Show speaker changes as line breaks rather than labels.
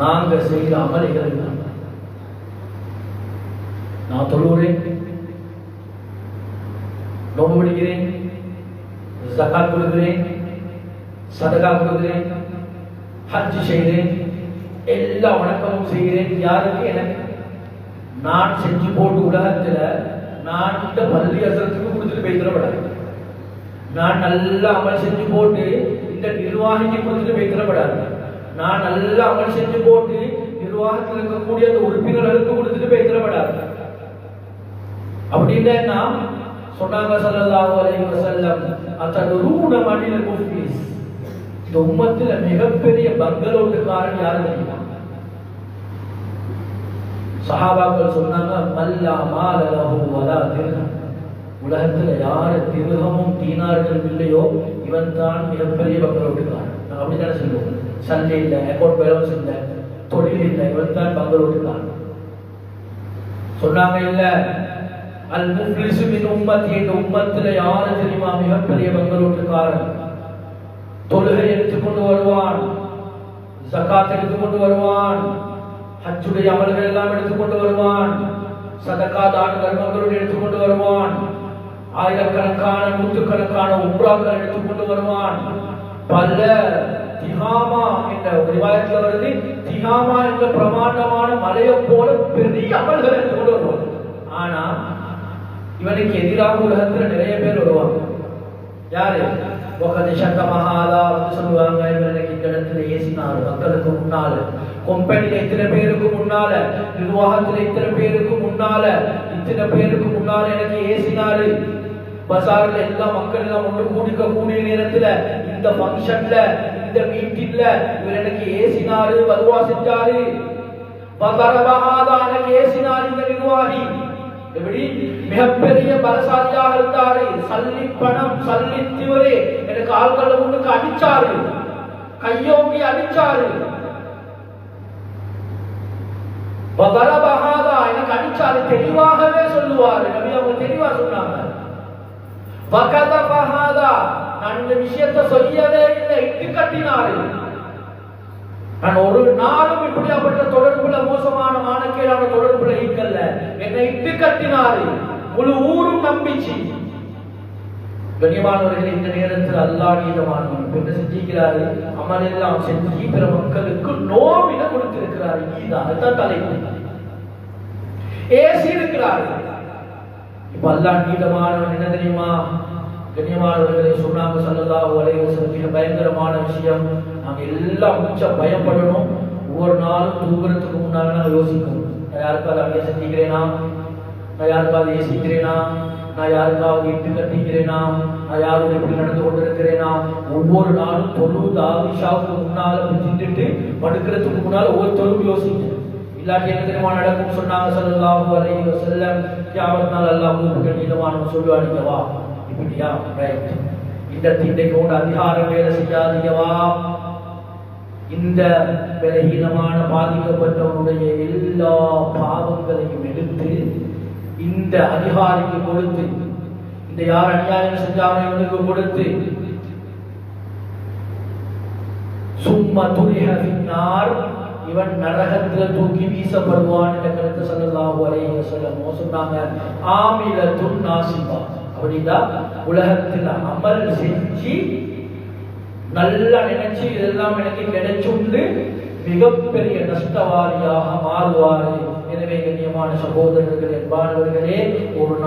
நாங்க செய்கிற அமல்கள் நான் தொழுகிறேன். நோம்பு பிடிக்கிறேன் சகா கொடுக்கிறேன். சதகா கொடுக்கிறேன். ஹஜ் செய்கிறேன். எல்லா வணக்கமும் செய்கிறேன். யாருக்கு எனக்கு? நான் செஞ்சு போட்டு உலகத்தில் நான் இந்த பள்ளி அசரத்துக்கு கொடுத்துட்டு போய்த்திடப்படாது நான் நல்லா அமல் செஞ்சு போட்டு இந்த நிர்வாகிக்கு கொடுத்துட்டு போய்த்திடப்படாது நான் நல்லா அமல் செஞ்சு போட்டு நிர்வாகத்தில் இருக்கக்கூடிய அந்த உறுப்பினர்களுக்கு கொடுத்துட்டு போய்த்திடப்படாது அப்படின்னா சொன்னாங்க சல்லல்லாஹு அலைஹி வஸல்லம் அத்ததுரூன மனிதல் முஃப்லிஸ். இந்த உம்மத்துல மிகப்பெரிய பங்களோட்டுக்காரன் யாரு தெரியுமா? சஹாபாக்கள் சொன்னாங்க மல்லா மால லஹு வலா திர்ஹம். உலகத்துல யாரு திருகமும் தீனார்கள் இல்லையோ இவன் தான் மிகப்பெரிய பங்களோட்டுக்காரன் அப்படி அப்படித்தானே சொல்லுவோம் சண்டை இல்லை அக்கௌண்ட் பேலன்ஸ் இல்லை தொழில் இல்லை இவன் தான் பங்களோட்டுக்காரன் சொன்னாங்க இல்ல. அல் முஃப்லிசு மின் உம்மத்தி இந்த உம்மத்துல யாரு தெரியுமா? மிகப்பெரிய பங்களோட்டுக்காரன் தொழுகை எடுத்துக்கொண்டு வருவான். ஜகாத் எடுத்துக்கொண்டு வருவான். ஹஜ்ஜுடைய அமல்கள் எல்லாம் எடுத்துக்கொண்டு வருவான். சதக்கா தான தர்மங்களோடு எடுத்துக்கொண்டு வருவான். ஆயிரக்கணக்கான நூற்றுக்கணக்கான உம்ராக்கள் எடுத்துக்கொண்டு வருவான். பல திகாமா என்ற ஒரு ரிவாயத்துல வருது. திகாமா என்ற பிரமாண்டமான மலையை போல பெரிய அமல்கள் என்று கொண்டு வருவாங்க. ஆனா இவனுக்கு எதிராக உலகத்தில் நிறைய பேர் வருவாங்க. யாரு? ஒகது சத்தமஹாலா வந்து சொல்லுவாங்க இவனுக்கு இந்த இடத்துல ஏசினாரு மக்களுக்கு முன்னால. கொம்பனில இத்தனை பேருக்கு முன்னால நிர்வாகத்துல இத்தனை பேருக்கு முன்னால இத்தனை பேருக்கு முன்னால எனக்கு ஏசினாரு. பசார்ல எல்லா மக்கள் எல்லாம் ஒன்று கூடிக்க கூடிய நேரத்துல இந்த ஃபங்க்ஷன்ல இந்த மீட்டிங்ல இவர் எனக்கு ஏசினாரு வதுவா செஞ்சாரு பதரபஹாதா எனக்கு இந்த நிர்வாகி. எப்படி? மிகப்பெரிய பலசாலியாக இருந்தாரு. சல்லி பணம் சல்லி திவரே எனக்கு ஆட்கள் முன்னுக்கு அடிச்சாரு. கையோங்கி அடிச்சாரு. பகரபகாதா எனக்கு அடிச்சாரு. தெளிவாகவே சொல்லுவாரு. நபி அவங்க தெளிவா சொன்னாங்க. நான் இந்த விஷயத்தை சொல்லவே இல்லை. இட்டு கட்டினாரு. நான் ஒரு நாளும் இப்படியாப்பட்ட தொடர்புல மோசமான மானக்கேடான தொடர்புல இருக்கல்ல. என்னை இட்டு கட்டினாரு. முழு ஊரும் நம்பிச்சு. கண்ணியமானவர்கள் இந்த நேரத்தில் அல்லா நீதமானவன். என்ன செஞ்சிருக்கிறாரு அமல் எல்லாம் செஞ்சு பிற மக்களுக்கு நோவின கொடுத்திருக்கிறாரு. ஈதா அதுதான் தலைப்பு. ஏசி இருக்கிறாரு இப்போ அல்லாஹ் நீதமானவன் என்ன தெரியுமா? கண்ணியமானவர்களை சொன்னாங்க சொல்லலா அலைஹி வஸல்லம். பயங்கரமான விஷயம். நாங்க எல்லாம் உச்ச பயப்படணும். ஒவ்வொரு நாளும் தூங்குறதுக்கு முன்னால நான் யோசிக்கணும். நான் யாருக்காவது அப்படியே சந்திக்கிறேனா? நான் யாருக்காவது யோசிக்கிறேனா நான் யாருக்காவது இட்டு கட்டிக்கிறேனா? நான் யாரும் எப்படி நடந்து கொண்டிருக்கிறேனா? ஒவ்வொரு நாளும் தொழுது ஆவிஷாவுக்கு முன்னால செஞ்சுட்டு படுக்கிறதுக்கு முன்னால் ஒவ்வொரு தொழுவு யோசிக்கணும். இல்லாட்டி என்ன தெரியுமா நடக்கும் சொன்னாங்க சல்லல்லாஹு அலைஹி வஸல்லம். கியாமத் நாள் அல்லாஹ் உங்களுக்கு நீதமானவன் சொல்லுவாடிங்க வா இப்படியா? ரைட் இந்த தீண்டை கொண்டு அதிகாரம் வேலை செய்யாதீங்கவா? இந்த பலகீனமான பாதிக்கப்பட்டவனுடைய எல்லா பாவங்களையும் எடுத்து இந்த அதிகாரிக்கு கொடுத்து இந்த யார் அநியாயம் செஞ்சாலும் இவனுக்கு கொடுத்து சும்மா துணிக இவன் நரகத்துல தூக்கி வீசப்படுவான் என்ற கருத்து சல்லல்லாஹு அலைஹி வஸல்லம். சொன்னாங்க ஆமில துன் நாசிபா. அப்படின்னா உலகத்துல அமல் செஞ்சு நல்லா நினைச்சு இதெல்லாம் எனக்கு கிடைச்சுண்டு மிகப்பெரிய நஷ்டவாரியாக மாறுவாரு. எனவே கண்ணியமான சகோதரர்கள் என்பானவர்களே ஒரு நாள்